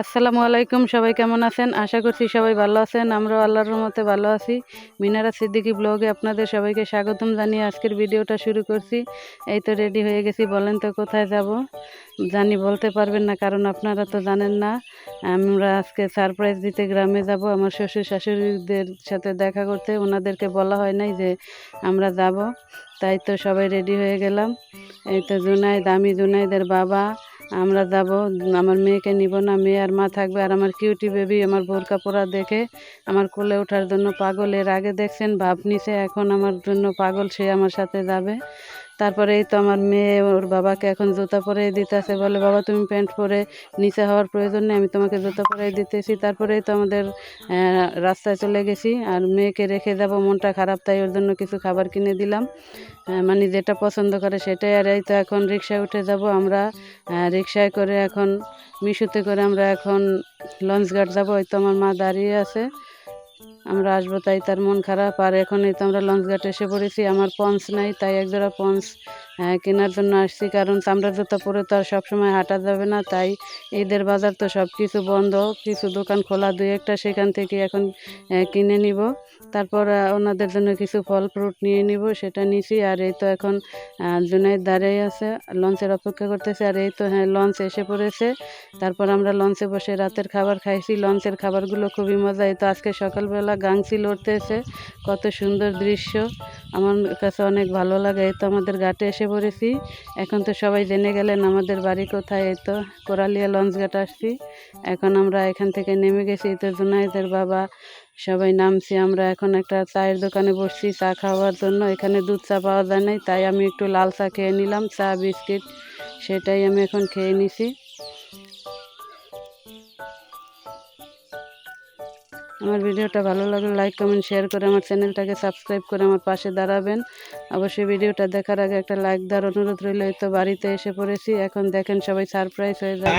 আসসালামু আলাইকুম, সবাই কেমন আছেন? আশা করছি সবাই ভালো আছেন। আমরাও আল্লাহর মতে ভালো আছি। মিনারা সিদ্দিকি ব্লগে আপনাদের সবাইকে স্বাগতম জানিয়ে আজকের ভিডিওটা শুরু করছি। এই তো রেডি হয়ে গেছি, বলেন তো কোথায় যাব? জানি বলতে পারবেন না, কারণ আপনারা তো জানেন না। আমরা আজকে সারপ্রাইজ দিতে গ্রামে যাব। আমার শ্বশুর শাশুড়িদের সাথে দেখা করতে ওনাদেরকে বলা হয় নাই যে আমরা যাব। তাই তো সবাই রেডি হয়ে গেলাম। এই তো জুনাইদ, আমি জুনাইদের বাবা। আমরা যাব, আমার মেয়েকে নিব না, মেয়ে আর মা থাকবে, আর আমার কিউটি বেবি আমার বোরকা পরা দেখে আমার কোলে ওঠার জন্য পাগল এর আগে দেখছেন, ভাব নিছে এখন আমার জন্য পাগল, সে আমার সাথে যাবে। তারপরে তো আমার মেয়ে, ওর বাবাকে এখন জুতা পরে দিতেছে। বলে, বাবা, তুমি প্যান্ট পরে নিচে হওয়ার প্রয়োজন নেই, আমি তোমাকে জুতা পরে দিতেছি। তারপরেই তো আমাদের রাস্তায় চলে গেছি। আর মেয়েকে রেখে যাব, মনটা খারাপ, তাই ওর জন্য কিছু খাবার কিনে দিলাম। মানে যেটা পছন্দ করে সেটাই। আর এই তো এখন রিক্সায় উঠে যাব আমরা। রিক্সায় করে এখন, মিশুতে করে আমরা এখন লঞ্চ ঘাট যাব। ওই তো আমার মা দাঁড়িয়ে আছে। আমরা আসব তাই তার মন খারাপ। আর এখনই তো আমরা লঞ্চ ঘাটে এসে পড়েছি আমার পঞ্চ নাই তাই একজোড়া আহ, কেনার জন্য আসছি। কারণ চামড়ার জুতা পরে তো আর সবসময় হাঁটা যাবে না, তাই ঈদের বাজার তো সব কিছু বন্ধ। কিছু দোকান খোলা দুই একটা, সেখান থেকে এখন কিনে নিব। তারপর ওনাদের জন্য কিছু ফল ফ্রুট নিয়ে নিব, সেটা নিছি। আর এই তো এখন জুনাইদ দাঁড়িয়ে আছে, লঞ্চের অপেক্ষা করতেছে। আর এই তো হ্যাঁ লঞ্চ এসে পড়েছে। তারপর আমরা লঞ্চে বসে রাতের খাবার খাইছি। লঞ্চের খাবারগুলো খুবই মজা। এই তো আজকে সকালবেলা গাংসি লড়তেছে কত সুন্দর দৃশ্য। আমার কাছে অনেক ভালো লাগে, এই তো আমাদের ঘাটে এসে পড়েছি। এখন তো সবাই জেনে গেলেন আমাদের বাড়ি কোথায়, এই তো কোরালিয়া লঞ্চ ঘাট আসছি। এখন আমরা এখান থেকে নেমে গেছি তো জুনাইদের বাবা, সবাই নামছি আমরা। এখন একটা চায়ের দোকানে বসছি, চা খাওয়ার জন্য। এখানে দুধ চা পাওয়া যায় নাই, তাই আমি একটু লাল চা খেয়ে নিলাম, চা, বিস্কিট, সেটাই আমি এখন খেয়ে নিছি। আমার ভিডিওটা ভালো লাগলে লাইক কমেন্ট শেয়ার করে আমার চ্যানেলটাকে সাবস্ক্রাইব করে আমার পাশে দাঁড়াবেন। অবশ্যই ভিডিওটা দেখার আগে একটা লাইক দেওয়ার অনুরোধ রইল। এই তো বাড়িতে এসে পড়েছি। এখন দেখেন সবাই সারপ্রাইজ হয়ে যাবে।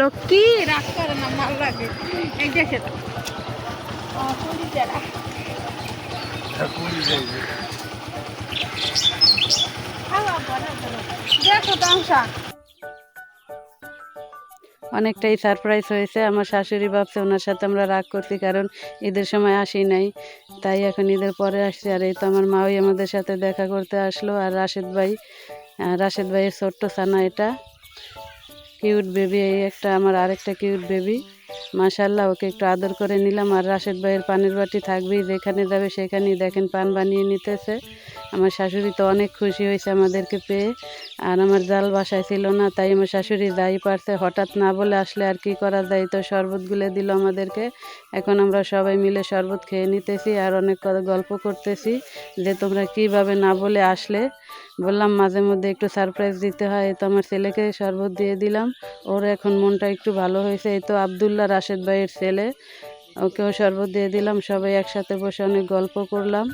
লক্ষ্মী রাগ করে না ভালো লাগে। অনেকটাই সারপ্রাইজ হয়েছে। আমার শাশুড়ি ভাবছে ওনার সাথে আমরা রাগ করছি, কারণ ঈদের সময় আসি নাই। তাই এখন ঈদের পরে আসছি। আর এই তো আমার মাওই আমাদের সাথে দেখা করতে আসলো। আর রাশেদ ভাই রাশেদ ভাইয়ের ছোট্ট সানা এটা। কিউট বেবি এই একটা আমার আরেকটা কিউট বেবি মাশাল্লাহ ওকে একটু আদর করে নিলাম। আর রাশেদ ভাইয়ের পানির বাটি থাকবেই। যেখানে যাবে সেখানেই দেখেন, পান বানিয়ে নিতেছে। আমার শাশুড়ি তো অনেক খুশি হয়েছে আমাদেরকে পেয়ে। আর আমার জাল বাসায় ছিল না, তাই আমার শাশুড়ি যাই পারছে। হঠাৎ না বলে আসলে আর কি করা যায় তো শরবত গুলে দিল আমাদেরকে। এখন আমরা সবাই মিলে শরবত খেয়ে নিতেছি আর অনেক গল্প করতেছি যে তোমরা কীভাবে না বলে আসলে। বললাম, মাঝে মধ্যে একটু সারপ্রাইজ দিতে হয়। তো আমার ছেলেকে শরবত দিয়ে দিলাম। ওর এখন মনটা একটু ভালো হয়েছে। এই তো আবদুল্লাহ রাশেদ ভাইয়ের ছেলে, ওকেও শরবত দিয়ে দিলাম। সবাই একসাথে বসে অনেক গল্প করলাম।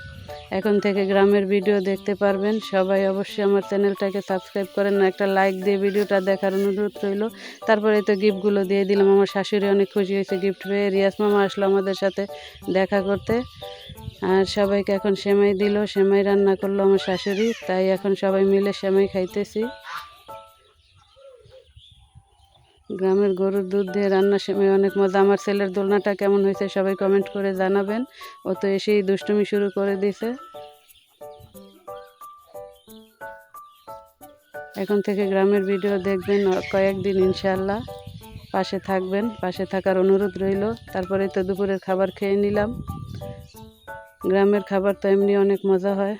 এখন থেকে গ্রামের ভিডিও দেখতে পারবেন। সবাই অবশ্যই আমার চ্যানেলটাকে সাবস্ক্রাইব করেন একটা লাইক দিয়ে ভিডিওটা দেখার অনুরোধ রইল। তারপরে তো গিফটগুলো দিয়ে দিলাম। আমার শাশুড়ি অনেক খুশি হয়েছে গিফট পেয়ে। রিয়াজ মামা আসলো আমাদের সাথে দেখা করতে। আর সবাইকে এখন সেমাই দিল। সেমাই রান্না করল আমার শাশুড়ি। তাই এখন সবাই মিলে সেমাই খাইতেছি। গ্রামের গরুর দুধ দিয়ে রান্না সময় অনেক মজা। আমার ছেলের দোলনাটা কেমন হয়েছে সবাই কমেন্ট করে জানাবেন। ও তো এসেই দুষ্টুমি শুরু করে দিয়েছে। এখন থেকে গ্রামের ভিডিও দেখবেন কয়েকদিন ইনশাল্লাহ পাশে থাকবেন, পাশে থাকার অনুরোধ রইল। তারপরে তো দুপুরের খাবার খেয়ে নিলাম। গ্রামের খাবার তো এমনি অনেক মজা হয়।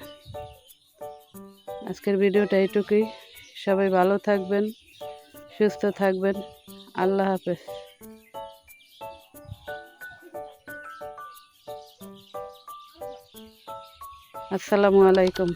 আজকের ভিডিওটা এইটুকুই সবাই ভালো থাকবেন। সুস্থ থাকবেন। আল্লাহ হাফেজ। আসসালামু আলাইকুম।